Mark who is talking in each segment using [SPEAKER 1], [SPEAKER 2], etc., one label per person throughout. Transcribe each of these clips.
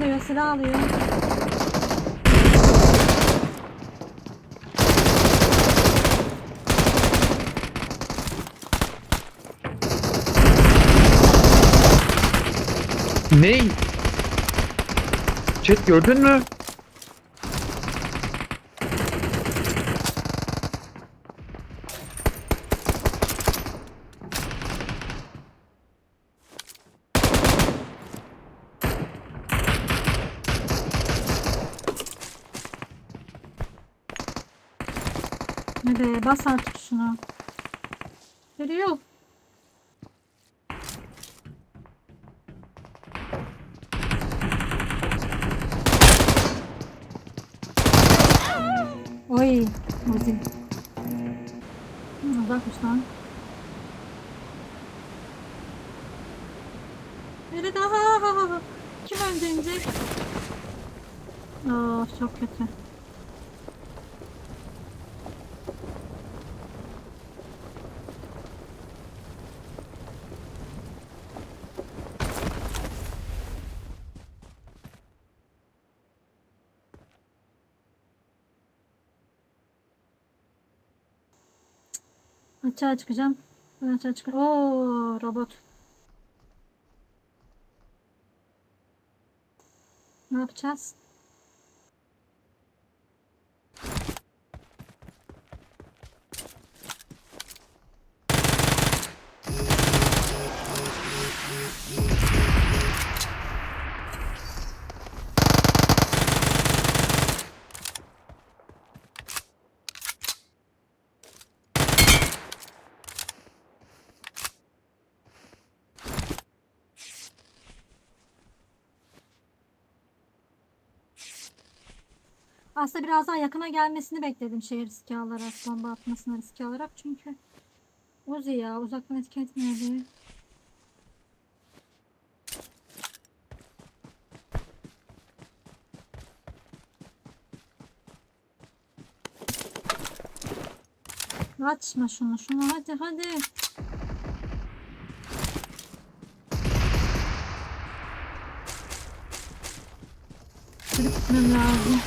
[SPEAKER 1] Alıyor, silah alıyor.
[SPEAKER 2] Ney? Chat gördün mü?
[SPEAKER 1] Hadi bas artık şunu. Geliyor. Oy, Ozi. Uzakmış lan. Biri daha. Kim öldürecek? Oh, çok kötü. Açığa çıkacağım. Ben açığa çıkacağım. Oo robot. Ne yapacağız? Aslında biraz daha yakına gelmesini bekledim şehir riski alarak, bomba atmasını riski alarak çünkü Uzi ya uzaktan etki diye. Açma şunu şunu hadi hadi. Kırıp lazım.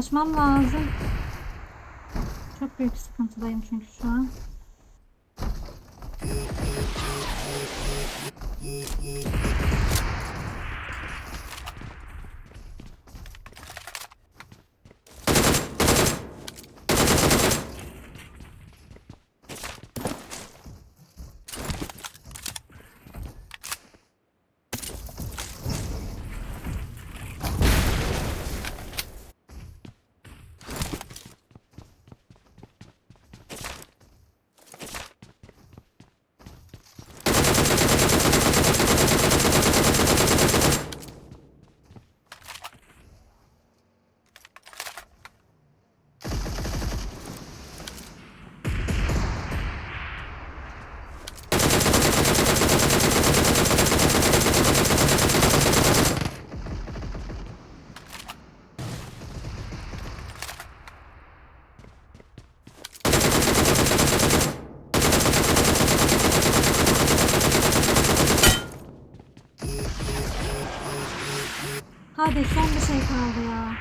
[SPEAKER 1] Kaçmam lazım. Çok büyük sıkıntıdayım çünkü şu an. Hadi son bir şey kaldı ya.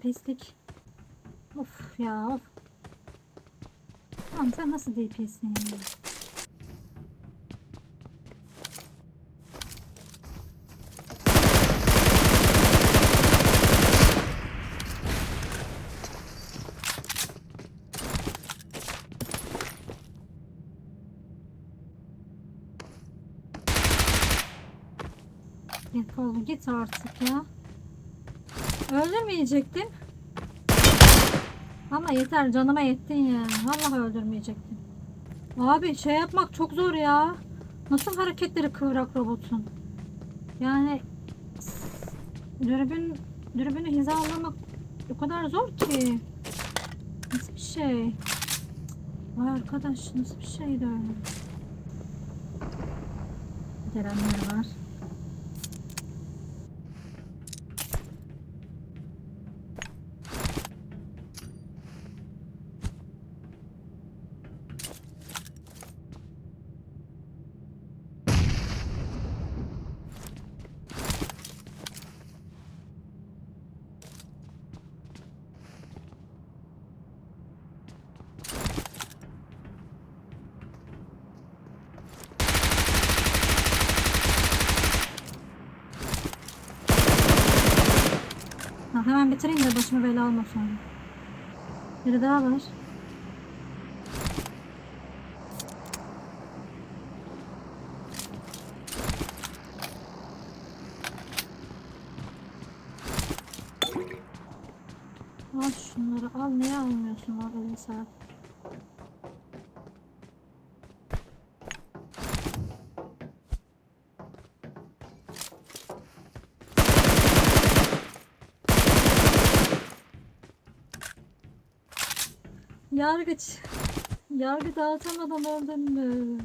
[SPEAKER 1] Pislik? Of ya of. Tamam sen nasıl DP'sin ya? Defol git artık ya. Öldürmeyecektin. Ama yeter canıma yettin ya. Vallahi öldürmeyecektin. Abi şey yapmak çok zor ya. Nasıl hareketleri kıvrak robotun? Yani dürbün dürbünü hizalamak o kadar zor ki. Nasıl bir şey? Vay arkadaş nasıl bir şeydi öyle? Gelenler var. ben bitireyim de başıma bela alma sonra. Biri daha var. Yargıç. Yargı dağıtamadan öldün mü?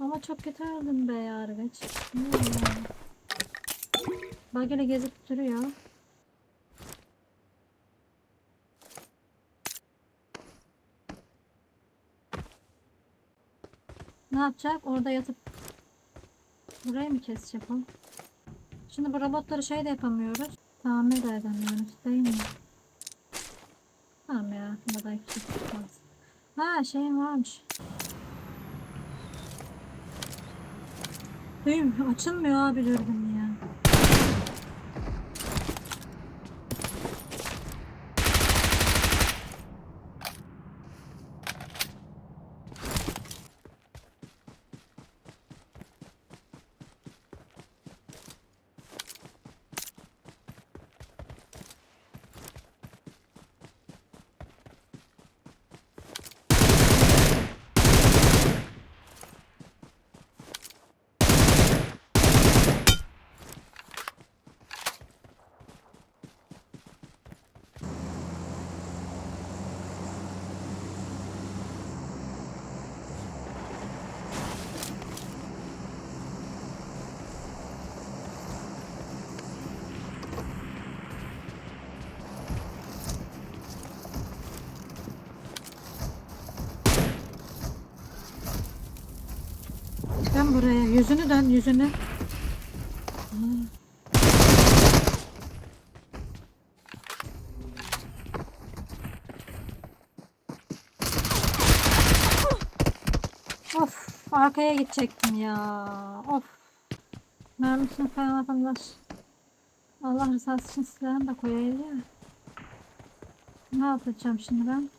[SPEAKER 1] Ama çok kötü öldün be yargıç. Ya? Bagele gezip duruyor. Ne yapacak? Orada yatıp burayı mı kesecek o? Şimdi bu robotları şey de yapamıyoruz. Tamir de edemiyoruz değil mi? Tamam ya. Bu da hiçbir şey çıkmaz. Ha şeyim varmış. Düğüm açılmıyor abi dürbün ya. Dön buraya. Yüzünü dön yüzünü. Of arkaya gidecektim ya. Of. Mermisini vatandaş. Allah rızası için silahını da koyayım ya. Ne yapacağım şimdi ben?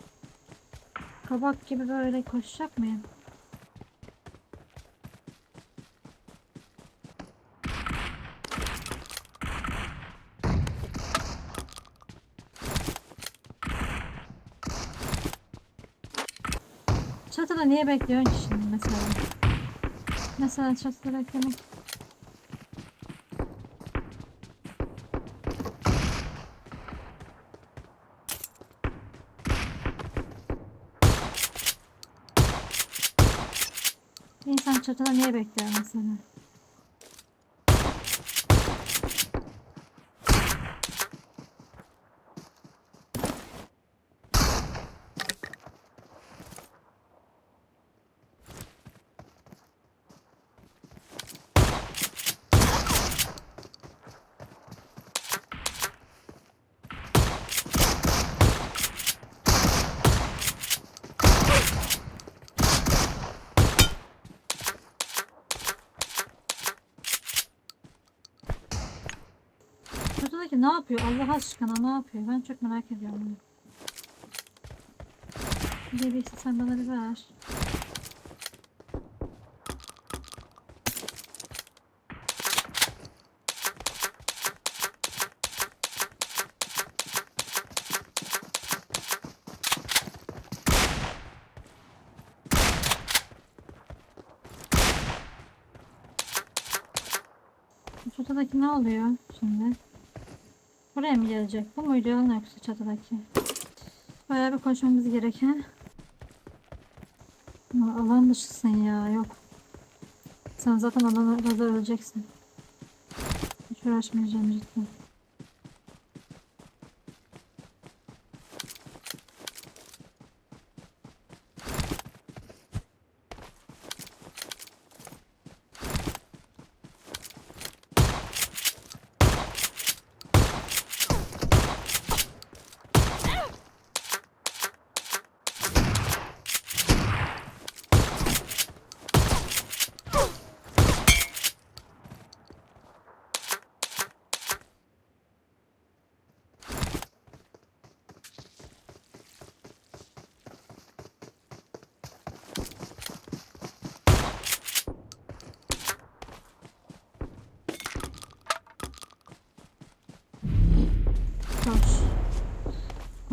[SPEAKER 1] Kabak gibi böyle koşacak mıyım? Çatıda niye bekliyorsun ki şimdi mesela? Mesela çatıda beklemek. İnsan çatıda niye bekliyor mesela? Çatıdaki ne yapıyor? Allah aşkına ne yapıyor? Ben çok merak ediyorum. bunu. Bir birisi sen bana bir ver. Bu Çatıdaki ne oluyor şimdi? Buraya mı gelecek? Bu muydu yolun yoksa çatıdaki? Bayağı bir koşmamız gereken. Alan dışısın ya yok. Sen zaten alanda öleceksin. Hiç uğraşmayacağım cidden.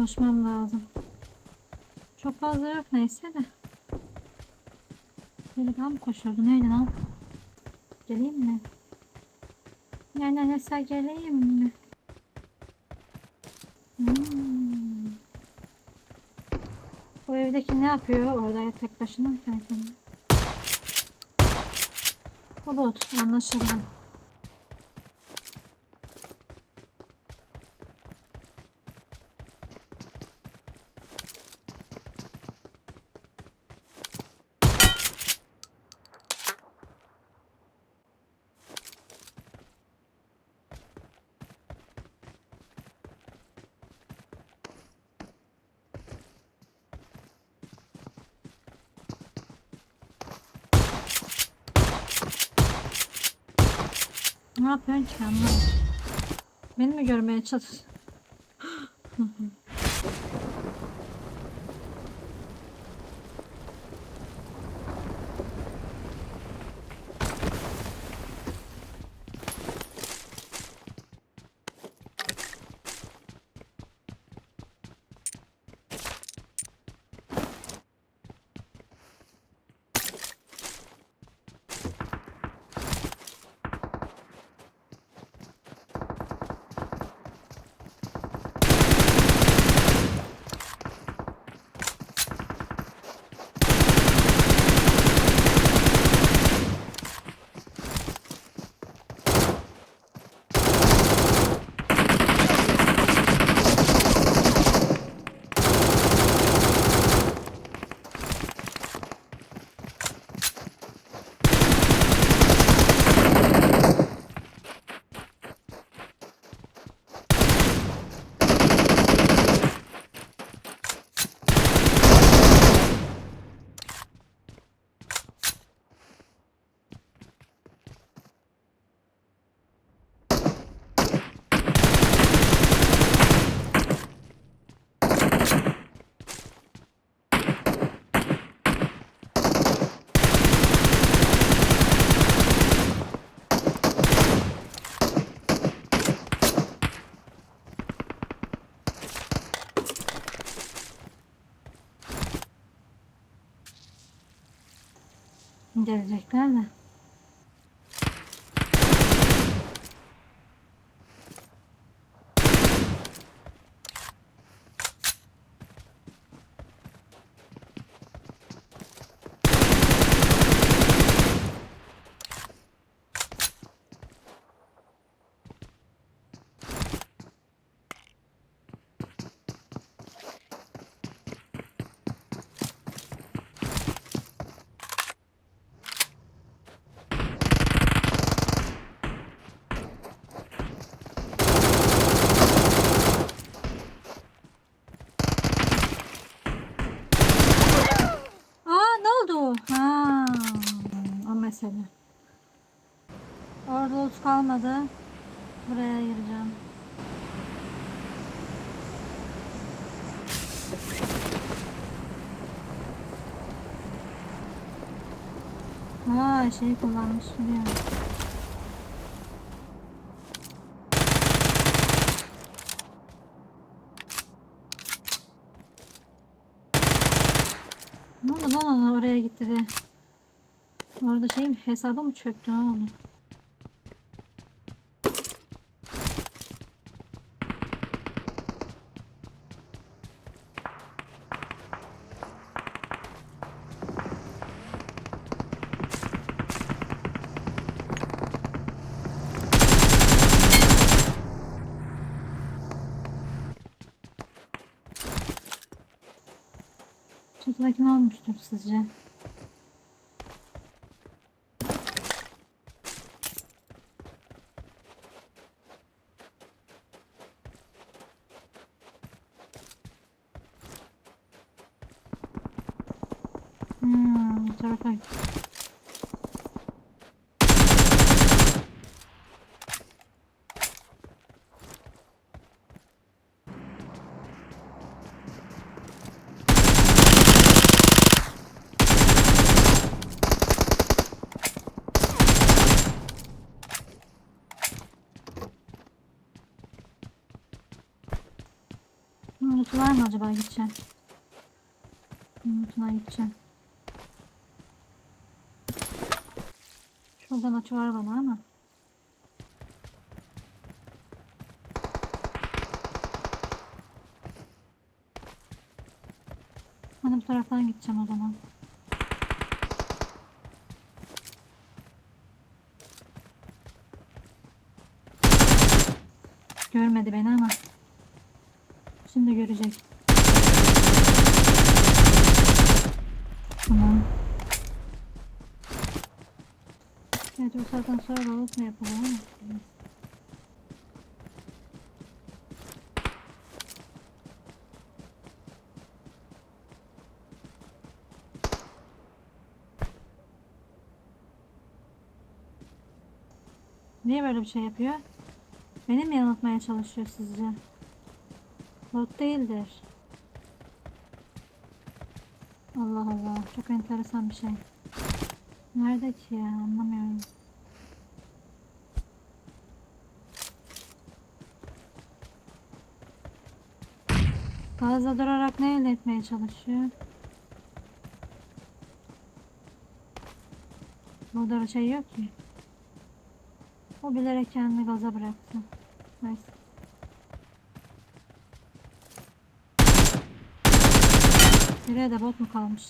[SPEAKER 1] Konuşmam lazım. Çok fazla yok neyse de. Biri daha mı koşuyordu? Neydi lan? Geleyim mi? Yani mesela geleyim mi? Hmm. Bu evdeki ne yapıyor? Orada tek başına mı kendi Ne yapıyorsun ki anlamadım. Beni mi görmeye çalış? Gelecekler de. Aa ne oldu? Ha, o mesele. Orada ult kalmadı. Buraya gireceğim. Aa şey kullanmış biliyorum. Ne oldu lan oraya gitti de. Orada şey mi mı çöktü ne oldu? Çatıdaki ne olmuştur sizce? Hmm, bu tarafa loot Şuradan açı var bana ama. Hadi bu taraftan gideceğim o zaman. Görmedi beni ama. Şimdi görecek. Tamam. Evet o saatten sonra balık mı yapalım ama. Niye böyle bir şey yapıyor? Beni mi yanıltmaya çalışıyor sizce? Bot değildir. Allah Allah. Çok enteresan bir şey. Nerede ki ya? Anlamıyorum. Fazla durarak ne elde etmeye çalışıyor? Burada şey yok ki. O bilerek kendini gaza bıraktı. Neyse. Nereye de bot mu kalmış?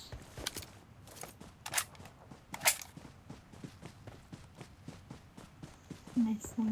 [SPEAKER 1] Neyse.